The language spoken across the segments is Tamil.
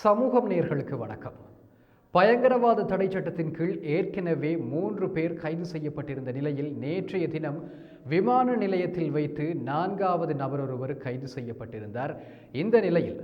சமூகம் நேர்களுக்கு வணக்கம். பயங்கரவாத தடை சட்டத்தின் கீழ் ஏற்கனவே மூன்று பேர் கைது செய்யப்பட்டிருந்த நிலையில் நேற்றைய தினம் விமான நிலையத்தில் வைத்து நான்காவது நபர் ஒருவர் கைது செய்யப்பட்டிருந்தார். இந்த நிலையில்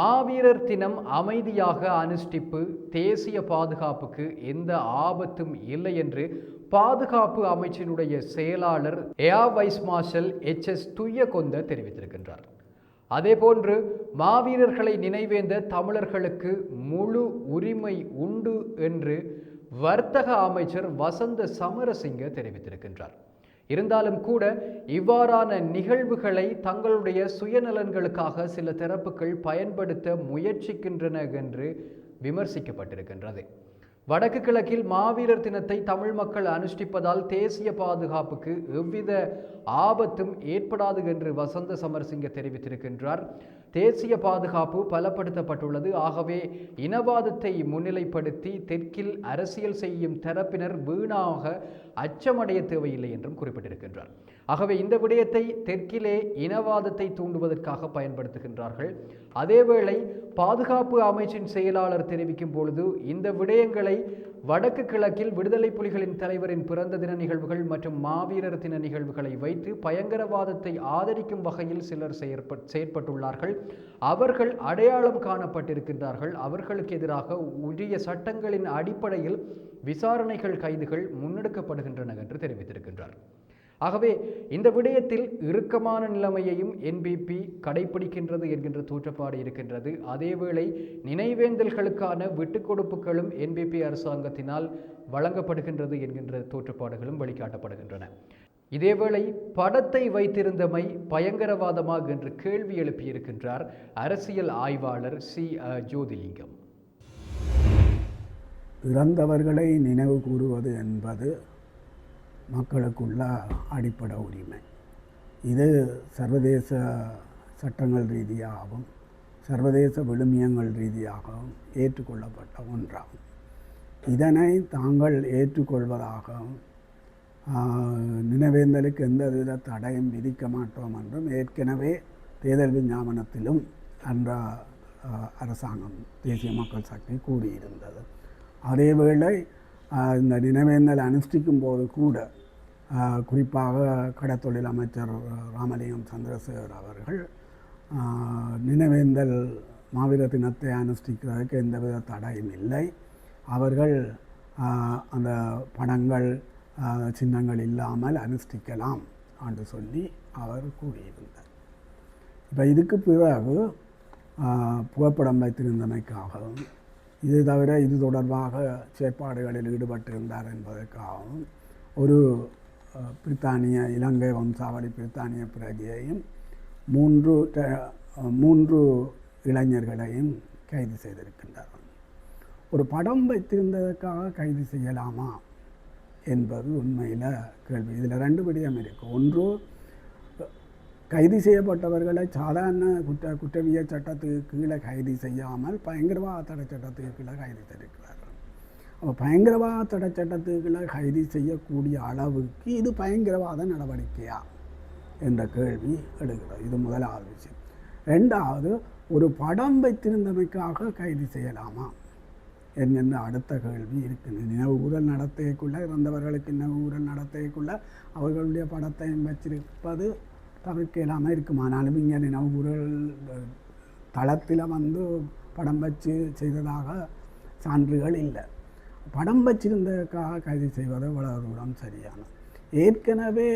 மாவீரர் தினம் அமைதியாக அனுஷ்டிப்பு தேசிய பாதுகாப்புக்கு எந்த ஆபத்தும் இல்லை என்று பாதுகாப்பு அமைச்சினுடைய செயலாளர் air vice marshal H S Thuyyakontha தெரிவித்திருக்கின்றார். அதேபோன்று மாவீரர்களை நினைவேந்த தமிழர்களுக்கு முழு உரிமை உண்டு என்று வர்த்தக அமைச்சர் வசந்த சமரசிங்க தெரிவித்திருக்கின்றார். இருந்தாலும் கூட இவ்வாறான நிகழ்வுகளை தங்களுடைய சுயநலன்களுக்காக சில தரப்புகள் பயன்படுத்த முயற்சிக்கின்றன என்று விமர்சிக்கப்பட்டிருக்கின்றது. வடக்கு கிழக்கில் மாவீரர் தினத்தை தமிழ் மக்கள் அனுஷ்டிப்பதால் தேசிய பாதுகாப்புக்கு எவ்வித ஆபத்தும் ஏற்படாது என்று வசந்த சமரசிங்க தெரிவித்திருக்கின்றார். தேசிய பாதுகாப்பு பலப்படுத்தப்பட்டுள்ளது. ஆகவே இனவாதத்தை முன்னிலைப்படுத்தி தெற்கில் அரசியல் செய்யும் தரப்பினர் வீணாக அச்சமடைய தேவையில்லை என்றும் குறிப்பிட்டிருக்கின்றார். ஆகவே இந்த விடயத்தை தெற்கிலே இனவாதத்தை தூண்டுவதற்காக பயன்படுத்துகின்றார்கள். அதேவேளை பாதுகாப்பு அமைச்சின் செயலாளர் தெரிவிக்கும் பொழுது இந்த விடயங்களை வடக்கு கிழக்கில் விடுதலை புலிகளின் தலைவரின் பிறந்த தின நிகழ்வுகள் மற்றும் மாவீரர் தின நிகழ்வுகளை வைத்து பயங்கரவாதத்தை ஆதரிக்கும் வகையில் சிலர் செயற்ப செயற்பட்டுள்ளார்கள். அவர்கள் அடையாளம் காணப்பட்டிருக்கின்றார்கள். அவர்களுக்கு எதிராக உரிய சட்டங்களின் அடிப்படையில் விசாரணைகள் கைதுகள் முன்னெடுக்கப்படுகின்றன என்று தெரிவித்திருக்கின்றார். ஆகவே இந்த விடயத்தில் இறுக்கமான நிலைமையையும் என்பிபி கடைபிடிக்கின்றது என்கின்ற தோற்றப்பாடு இருக்கின்றது. அதேவேளை நினைவேந்தல்களுக்கான விட்டுக்கொடுப்புகளும் என்பிபி அரசாங்கத்தினால் வழங்கப்படுகின்றது என்கின்ற தோற்றப்பாடுகளும் வழிகாட்டப்படுகின்றன இதேவேளை படத்தை வைத்திருந்தமை பயங்கரவாதமாக என்று கேள்வி எழுப்பியிருக்கின்றார் அரசியல் ஆய்வாளர் சி ஜோதிலிங்கம். இறந்தவர்களை நினைவு கூறுவது என்பது மக்களுக்குள்ள அடிப்படை உரிமை. இது சர்வதேச சட்டங்கள் ரீதியாகவும் சர்வதேச விழுமியங்கள் ரீதியாகவும் ஏற்றுக்கொள்ளப்பட்ட ஒன்றாகும். இதனை தாங்கள் ஏற்றுக்கொள்வதாகவும் நினைவேந்தலுக்கு எந்தவித தடையும் விதிக்க மாட்டோம் என்றும் ஏற்கனவே தேர்தல் விஞ்ஞாபனத்திலும் அன்ற அரசாங்கம் தேசிய மக்கள் சக்தி கூறியிருந்தது. அதேவேளை இந்த நினைவேந்தல் அனுஷ்டிக்கும் போது கூட குறிப்பாக கடத்தொழில் அமைச்சர் ராமலிங்கம் சந்திரசேகர் அவர்கள் நினைவேந்தல் மாவீர தினத்தை அனுஷ்டிக்கிறதுக்கு எந்தவித தடையும் இல்லை. அவர்கள் அந்த படங்கள் சின்னங்கள் இல்லாமல் அனுஷ்டிக்கலாம் என்று சொல்லி அவர் கூறியிருந்தார். இப்போ இதுக்கு பிறகு புகைப்படம் வைத்திருந்தமைக்காகவும் இது தவிர இது தொடர்பாக செயற்பாடுகளில் ஈடுபட்டிருந்தார் என்பதற்காகவும் ஒரு பிரித்தானிய இலங்கை வம்சாவளி பிரித்தானிய பிரஜையையும் மூன்று மூன்று இளைஞர்களையும் கைது செய்திருக்கின்றார். ஒரு படம் வைத்திருந்ததற்காக கைது செய்யலாமா? என்பது உண்மையில் கேள்வி. இதில் ரெண்டு விடயம் இருக்குது ஒன்று கைது செய்யப்பட்டவர்களை சாதாரண குற்ற குற்றவியல் சட்டத்துக்கு கீழே கைது செய்யாமல் பயங்கரவாத தடை சட்டத்துக்கு கீழே கைது செய்திருக்கிறார்கள் அப்போ பயங்கரவாத தடை சட்டத்துக்கு கீழே கைது செய்யக்கூடிய அளவுக்கு இது பயங்கரவாத நடவடிக்கையா என்ற கேள்வி எடுக்கிறது இது முதலாவது விஷயம். ரெண்டாவது ஒரு படம் வைத்திருந்தமைக்காக கைது செய்யலாமா? என்கின்ற அடுத்த கேள்வி இருக்குது? நினைவு ஊரல் நடத்தைக்குள்ளே இறந்தவர்களுக்கு நினைவு ஊரல் நடத்தைக்குள்ளே அவர்களுடைய படத்தையும் வச்சிருப்பது தவிர்க்க இல்லாமல் இருக்கும். ஆனாலும் இங்கே நினைவு ஊரல் தளத்தில் வந்து படம் வச்சு செய்ததாக சான்றுகள் இல்லை. படம் வச்சிருந்ததுக்காக கைது செய்வது இவ்வளவு தூரம் சரியானது ஏற்கனவே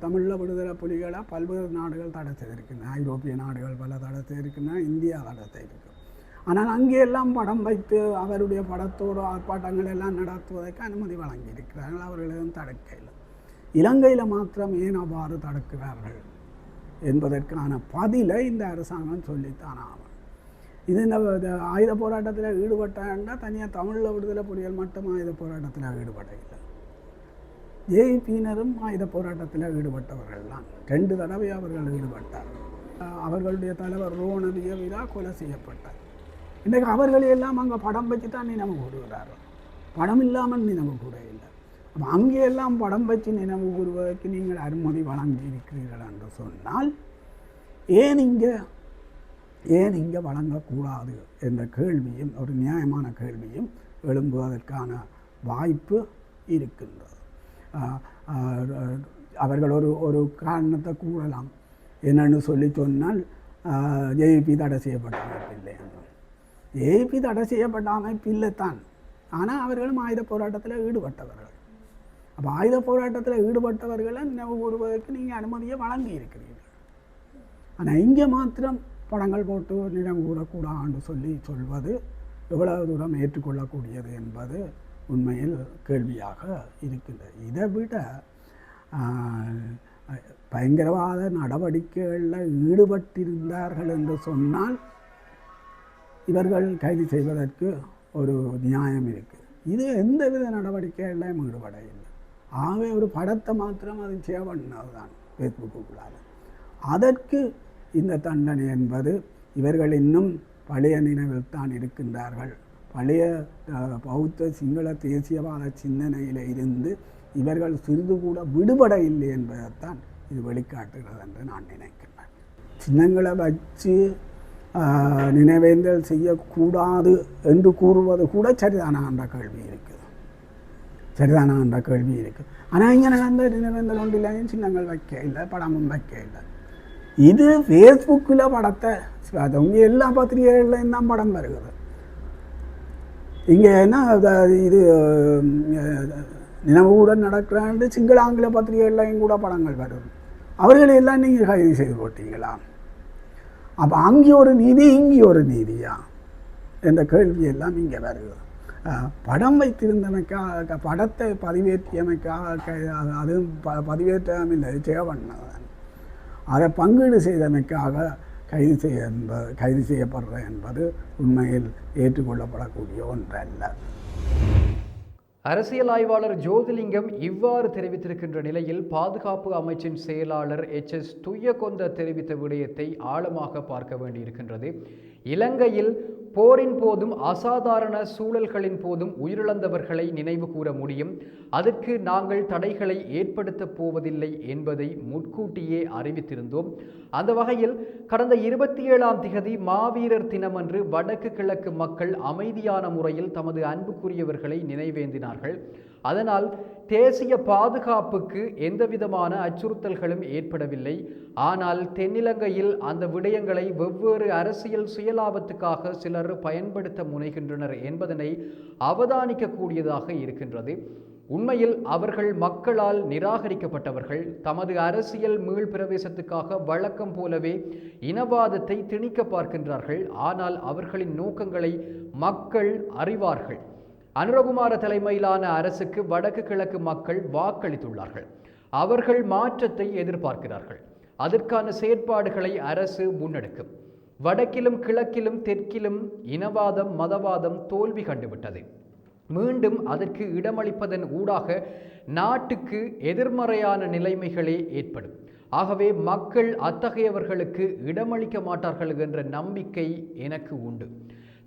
தமிழில் த- விடுதலை புலிகளை பல்வேறு நாடுகள் தடை செய்திருக்கின்றன. ஐரோப்பிய நாடுகள் பல தடை செய்திருக்கின்றன. இந்தியா தடை செய்திருக்கு ஆனால் அங்கேயெல்லாம் படம் வைத்து அவருடைய படத்தோடு ஆர்ப்பாட்டங்கள் எல்லாம் நடத்துவதற்கு அனுமதி வழங்கியிருக்கிறார்கள். அவர்களிடம் தடுக்கையில் இலங்கையில் மாத்திரம் ஏன் அவ்வாறு தடுக்கிறார்கள் என்பதற்கான பதிலை இந்த அரசாங்கம் சொல்லித்தான் ஆகும் இது இந்த ஆயுத போராட்டத்தில் ஈடுபட்டாண்டா தனியாக தமிழில் விடுதலை புலிகள் மட்டும் ஆயுத போராட்டத்தில் ஈடுபடவில்லை. ஜேபியினரும் ஆயுத போராட்டத்தில் ஈடுபட்டவர்கள் தான். ரெண்டு தடவை அவர்கள் ஈடுபட்டார் அவர்களுடைய தலைவர் ரோணவிய விழா கொலை செய்யப்பட்டார். இன்றைக்கு அவர்களை எல்லாம் அங்கே படம் வச்சு தான் நினைவு கூறுகிறார்கள் படம் இல்லாமல் நினைவு கூட இல்லை. அப்போ அங்கே எல்லாம் படம் வச்சு நினைவு கூறுவதற்கு நீங்கள் அனுமதி வழங்கி இருக்கிறீர்கள் என்று சொன்னால் ஏன் இங்கே ஏன் இங்கே வழங்கக்கூடாது என்ற கேள்வியும் ஒரு நியாயமான கேள்வியும் எழும்புவதற்கான வாய்ப்பு இருக்கின்றது. அவர்கள் ஒரு ஒரு காரணத்தை கூறலாம். என்னென்னு சொல்லி சொன்னால் ஜேபி தடை செய்யப்பட்டார்கள் ஜேபி தடை செய்யப்பட்ட அமைப்பு இல்லைத்தான். தான் ஆனால் அவர்களும் ஆயுத போராட்டத்தில் ஈடுபட்டவர்கள். அப்போ ஆயுத போராட்டத்தில் ஈடுபட்டவர்களை நினைவு கூறுவதற்கு நீங்கள் அனுமதியை வழங்கி இருக்கிறீர்கள் ஆனால் இங்கே மாத்திரம் படங்கள் போட்டு நினைவு கூறக்கூடாதுன்னு சொல்லி சொல்வது எவ்வளவு தூரம் ஏற்றுக்கொள்ளக்கூடியது என்பது உண்மையில் கேள்வியாக இருக்கின்றது. இதை விட பயங்கரவாத நடவடிக்கைகளில் ஈடுபட்டிருந்தார்கள் என்று சொன்னால் இவர்கள் கைது செய்வதற்கு ஒரு நியாயம் இருக்குது இது எந்த வித நடவடிக்கைகளையும் ஈடுபட இல்லை. ஆகவே ஒரு படத்தை மாத்திரம் அது சேவ் பண்ணதுதான் ஃபேஸ்புக்குள்ளால் அதற்கு இந்த தண்டனை என்பது இவர்கள் இன்னும் பழைய நினைவில் தான் இருக்கின்றார்கள். பழைய பௌத்த சிங்கள தேசியவாத சிந்தனையில் இருந்து இவர்கள் சிறிது கூட விடுபட இல்லை என்பதைத்தான் இது வெளிக்காட்டுகிறது என்று நான் நினைக்கிறேன். சின்னங்களை வச்சு நினைவேந்தல் செய்யக்கூடாது என்று கூறுவது கூட சரிதானா என்ற கேள்வி இருக்குது. சரிதானா என்ற கேள்வி இருக்குது. ஆனால் இங்கே நடந்த நினைவேந்தல் ஒன்றிலையும் சின்னங்கள் வைக்க இல்லை படமும் வைக்க இல்லை. இது ஃபேஸ்புக்கில் படத்தை அவங்க எல்லா பத்திரிகைகள்லையும் தான் படம் வருகிறது. இங்கே என்ன இது நினைவுடன் நடக்கிறான்னு சிங்கள ஆங்கில பத்திரிகைகள்லையும் கூட படங்கள் வரும். அவர்களை எல்லாம் நீங்கள் கைது செய்து போட்டீங்களா? அப்போ அங்கே ஒரு நீதி இங்கே ஒரு நீதியா? என்ற கேள்வி எல்லாம் இங்கே வருகிறது படம் வைத்திருந்தமைக்காக படத்தை பதிவேற்றியமைக்காக அது- அதுவும் ப பதிவேற்றமில்லை சேவண்ணதான் அதை பங்கீடு செய்தமைக்காக கைது செய்ய என்பது கைது செய்யப்படுற என்பது உண்மையில் ஏற்றுக்கொள்ளப்படக்கூடிய ஒன்றல்ல. அரசியல் ஆய்வாளர் ஜோதிலிங்கம் இவ்வாறு தெரிவித்திருக்கின்ற நிலையில் பாதுகாப்பு அமைச்சின் செயலாளர் எச் எஸ் துய்யகொந்த தெரிவித்த விடயத்தை ஆழமாக பார்க்க வேண்டியிருக்கின்றது. இலங்கையில் போரின் போதும் அசாதாரண சூழல்களின் போதும் உயிரிழந்தவர்களை நினைவு கூற முடியும். அதற்கு நாங்கள் தடைகளை ஏற்படுத்தப் போவதில்லை என்பதை முன்கூட்டியே அறிவித்திருந்தோம். அந்த வகையில் கடந்த இருபத்தி ஏழாம் திகதி மாவீரர் தினமன்று வடக்கு கிழக்கு மக்கள் அமைதியான முறையில் தமது அன்புக்குரியவர்களை நினைவேந்தினார்கள். அதனால் தேசிய பாதுகாப்புக்கு எந்தவிதமான அச்சுறுத்தல்களும் ஏற்படவில்லை. ஆனால் தென்னிலங்கையில் அந்த விடயங்களை வெவ்வேறு அரசியல் சுயலாபத்துக்காக சிலர் பயன்படுத்த முனைகின்றனர் என்பதனை அவதானிக்கக்கூடியதாக இருக்கின்றது. உண்மையில் அவர்கள் மக்களால் நிராகரிக்கப்பட்டவர்கள். தமது அரசியல் மீள் பிரவேசத்துக்காக வழக்கம் போலவே இனவாதத்தை திணிக்க பார்க்கின்றார்கள். ஆனால் அவர்களின் நோக்கங்களை மக்கள் அறிவார்கள். அனுரகுமார தலைமையிலான அரசுக்கு வடக்கு கிழக்கு மக்கள் வாக்களித்துள்ளார்கள். அவர்கள் மாற்றத்தை எதிர்பார்க்கிறார்கள். அதற்கான செயற்பாடுகளை அரசு முன்னெடுக்கும். வடக்கிலும் கிழக்கிலும் தெற்கிலும் இனவாதம் மதவாதம் தோல்வி கண்டுவிட்டது. மீண்டும் அதற்கு இடமளிப்பதன் ஊடாக நாட்டுக்கு எதிர்மறையான நிலைமைகளே ஏற்படும். ஆகவே மக்கள் அத்தகையவர்களுக்கு இடமளிக்க மாட்டார்கள் என்ற நம்பிக்கை எனக்கு உண்டு.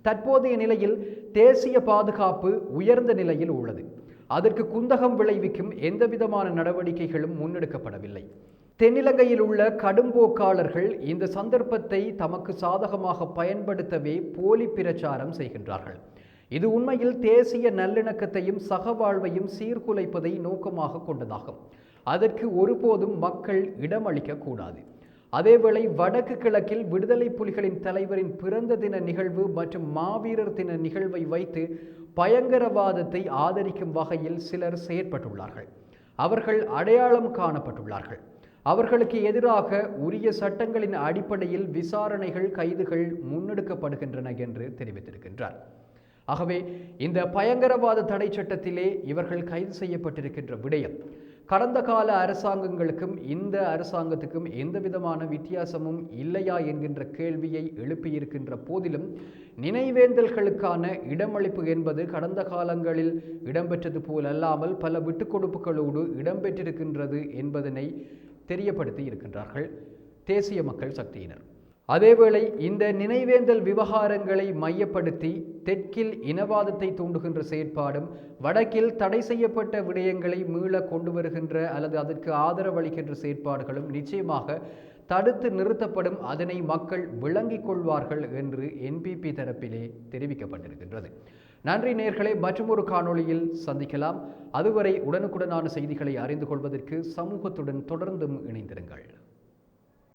தற்போதைய நிலையில் தேசிய பாதுகாப்பு உயர்ந்த நிலையில் உள்ளது. அதற்கு குந்தகம் விளைவிக்கும் எந்தவிதமான நடவடிக்கைகளும் முன்னெடுக்கப்படவில்லை. தென்னிலங்கையில் உள்ள கடும்போக்காளர்கள் இந்த சந்தர்ப்பத்தை தமக்கு சாதகமாக பயன்படுத்தவே போலி பிரச்சாரம் செய்கின்றார்கள். இது உண்மையில் தேசிய நல்லிணக்கத்தையும் சகவாழ்வையும் சீர்குலைப்பதை நோக்கமாக கொண்டதாகும். அதற்கு ஒருபோதும் மக்கள் இடமளிக்க கூடாது. அதேவேளை வடக்கு கிழக்கில் விடுதலை புலிகளின் தலைவரின் பிறந்த தின நிகழ்வு மற்றும் மாவீரர் தின நிகழ்வை வைத்து பயங்கரவாதத்தை ஆதரிக்கும் வகையில் சிலர் செயற்பட்டுள்ளார்கள். அவர்கள் அடையாளம் காணப்பட்டுள்ளார்கள். அவர்களுக்கு எதிராக உரிய சட்டங்களின் அடிப்படையில் விசாரணைகள் கைதுகள் முன்னெடுக்கப்படுகின்றன என்று தெரிவித்திருக்கின்றார். ஆகவே இந்த பயங்கரவாத தடை சட்டத்திலே இவர்கள் கைது செய்யப்பட்டிருக்கின்ற விடயம் கடந்த கால அரசாங்கங்களுக்கும் இந்த அரசாங்கத்துக்கும் எந்த விதமான வித்தியாசமும் இல்லையா என்கின்ற கேள்வியை எழுப்பியிருக்கின்ற போதிலும் நினைவேந்தல்களுக்கான இடமளிப்பு என்பது கடந்த காலங்களில் இடம்பெற்றது போல் அல்லாமல் பல விட்டுக்கொடுப்புகளோடு இடம்பெற்றிருக்கின்றது என்பதனை தெரியப்படுத்தி இருக்கின்றார்கள் தேசிய மக்கள் சக்தியினர். அதேவேளை இந்த நினைவேந்தல் விவகாரங்களை மையப்படுத்தி தெற்கில் இனவாதத்தை தூண்டுகின்ற செயற்பாடும் வடக்கில் தடை செய்யப்பட்ட விடயங்களை மீள கொண்டு வருகின்ற அல்லது அதற்கு ஆதரவளிக்கின்ற செயற்பாடுகளும் நிச்சயமாக தடுத்து நிறுத்தப்படும் அதனை மக்கள் விளங்கிக் கொள்வார்கள் என்று என்பிபி தரப்பிலே தெரிவிக்கப்பட்டிருக்கின்றது. நன்றி நேர்களை மற்றொரு காணொளியில் சந்திக்கலாம். அதுவரை உடனுக்குடனான செய்திகளை அறிந்து கொள்வதற்கு சமூகத்துடன் தொடர்ந்தும் இணைந்திருங்கள்.